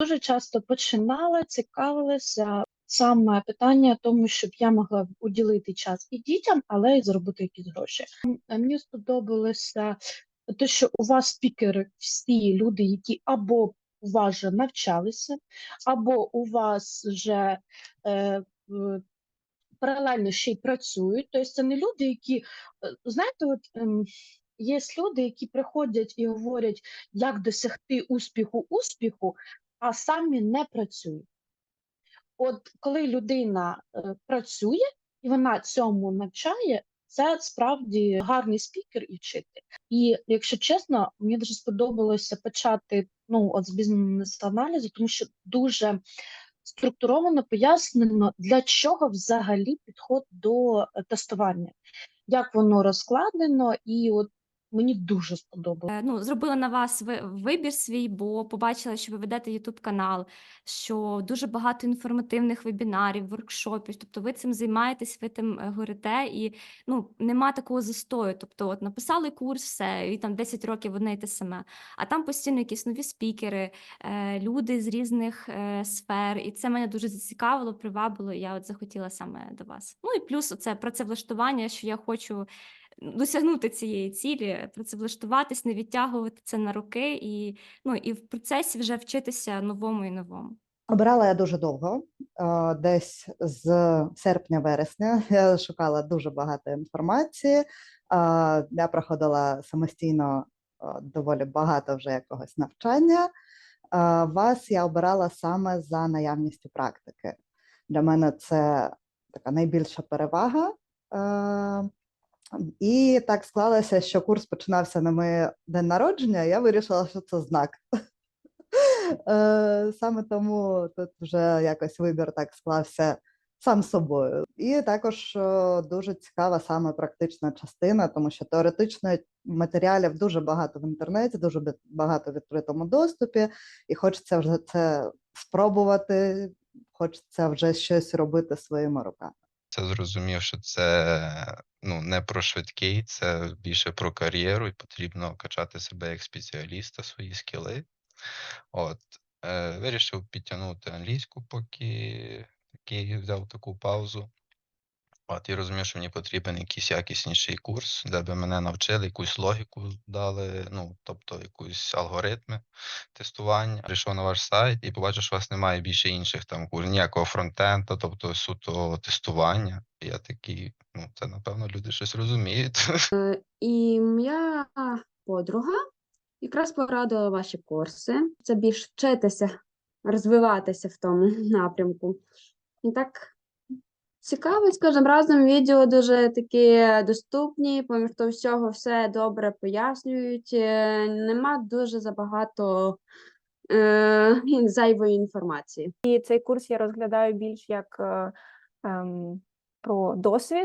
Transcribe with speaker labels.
Speaker 1: Дуже часто починала, цікавилася саме питання тому, щоб я могла уділити час і дітям, але й заробити якісь гроші. Е, Мені сподобалося те, що у вас спікери всі люди, які або у вас же навчалися, або у вас вже е, паралельно ще й працюють. Тобто це не люди, які, е, знаєте, от ем, є люди, які приходять і говорять, як досягти успіху успіху, а самі не працюють. От коли людина е, працює і вона цьому навчає, це справді гарний спікер і вчитель. І якщо чесно, мені дуже сподобалося почати ну, от з бізнес-аналізу, тому що дуже структуровано пояснено, для чого взагалі підход до е, тестування, як воно розкладено, і от мені дуже сподобалося.
Speaker 2: Е, Ну, зробила на вас ви- вибір свій, бо побачила, що ви ведете YouTube канал, що дуже багато інформативних вебінарів, воркшопів. Тобто ви цим займаєтесь, ви тим е, горите, і ну нема такого застою. Тобто, от написали курс, все, і там 10 років одне й те саме. А там постійно якісь нові спікери, е, люди з різних сфер, і це мене дуже зацікавило, привабило. І я от захотіла саме до вас. Ну і плюс це працевлаштування, що я хочу досягнути цієї цілі, працевлаштуватись, не відтягувати це на роки, і ну і в процесі вже вчитися новому і новому.
Speaker 3: Обирала я дуже довго, е, десь з серпня-вересня. Я шукала дуже багато інформації. Е, Я проходила самостійно е, доволі багато вже якогось навчання. Е, Вас я обирала саме за наявністю практики. Для мене це така найбільша перевага. І так склалося, що курс починався на моє день народження. Я вирішила, що це знак. Е, Саме тому тут вже якось вибір так склався сам собою. І також е, дуже цікава саме практична частина, тому що теоретичних матеріалів дуже багато в інтернеті, дуже багато в відкритому доступі, і хочеться вже це спробувати, хочеться вже щось робити своїми руками.
Speaker 4: Це зрозумів, що це ну, не про швидкий, це більше про кар'єру, і потрібно качати себе як спеціаліста, свої скіли. От, е, вирішив підтягнути англійську, поки такий взяв таку паузу. От, і розумів, що мені потрібен якийсь якісніший курс, де би мене навчили, якусь логіку дали, ну, тобто якусь алгоритми тестування. Прийшов на ваш сайт і побачив, що у вас немає більше інших там курсів, ніякого фронтенда, тобто суто тестування. Я такий, ну, це напевно люди щось розуміють.
Speaker 5: І моя подруга якраз порадила ваші курси. Це більш вчитися, розвиватися в тому напрямку. І так цікаво, з разом відео дуже такі доступні, поміж того всього все добре пояснюють. е, Нема дуже забагато е, зайвої інформації.
Speaker 6: І цей курс я розглядаю більш як е, ем, про досвід,